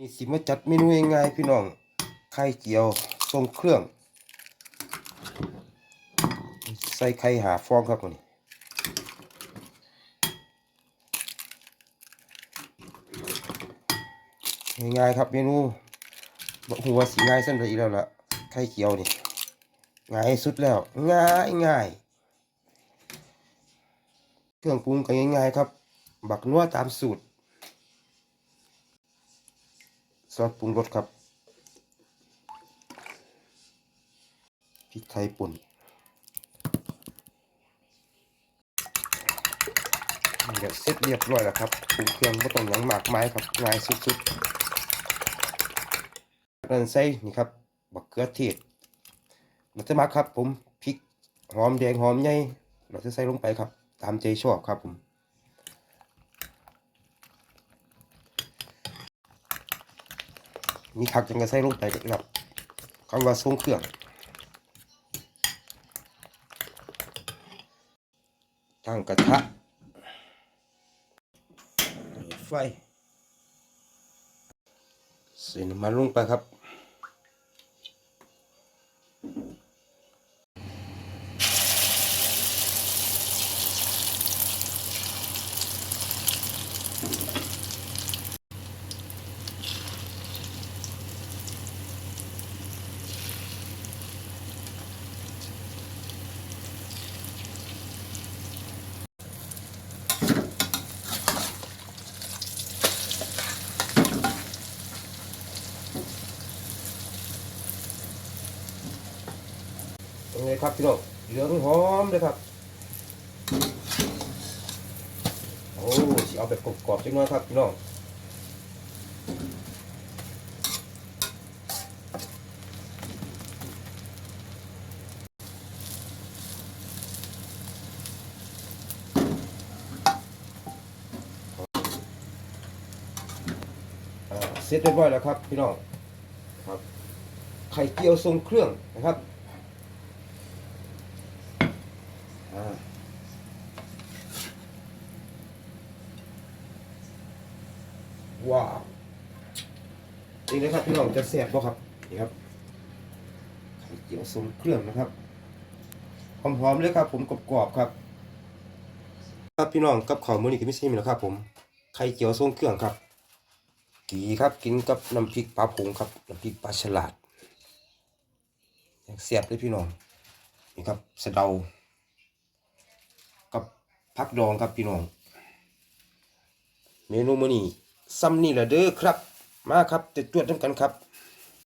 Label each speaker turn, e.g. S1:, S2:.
S1: นี่สิมาจัดเมนูง่ายๆพี่น้อง ไข่เจียวทรงเครื่อง ใส่ไข่หาฟองครับวันนี้ง่ายๆครับเมนูบอกหัวสีง่ายเส้นไปอีกแล้วล่ะ ไข่เจียวนี่ ง่ายสุดแล้ว ง่ายง่าย เครื่องปรุงก็ง่ายๆครับ บักนัวตามสูตร ซอสปรุงรสครับพริกไทยป่นนี่ก็เสร็จเรียบร้อยแล้วครับปรุงเครื่องไม่ต้องหยังหมากไม้ครับง่ายสุดๆนั่นใส่นี่ครับบักเขือเทศเราจะมักครับผมพริกหอมแดงหอมใหญ่เราจะใส่ลงไปครับ ตามใจชอบครับผม มีผักจังกระใส่ลงไปครับคำว่าทรงเครื่องตั้งกระทะไฟใส่น้ำมันลงไปครับ ตรงนี้ครับพี่น้องเหลืองหอมเลยครับ โอ้สิเอาแบบกรอบๆจังน้อยครับพี่น้องเสร็จเรียบร้อยแล้วครับพี่น้องครับไข่เจียวทรงเครื่องนะครับ อ่าว้าวนี่นะครับพี่น้องจะแซ่บบ่ครับนี่ครับไข่เจียวทรงเครื่องนะครับหอมๆเลยครับ ผมกรอบๆครับ ครับพี่น้องกับข้าวมื้อนี้ก็มีสิ่งนี้แหละครับ ผมไข่เจียวทรงเครื่องครับ กีครับกินกับน้ำพริกปลาผงครับน้ำพริกปลาฉลาดอย่างแซ่บเลยพี่น้องนี่ครับสะเดา พักดองครับพี่น้อง เมนูมื้อนี้ซ้ำนี่แหละเด้อครับ มาครับจะจวดน้ำกันครับ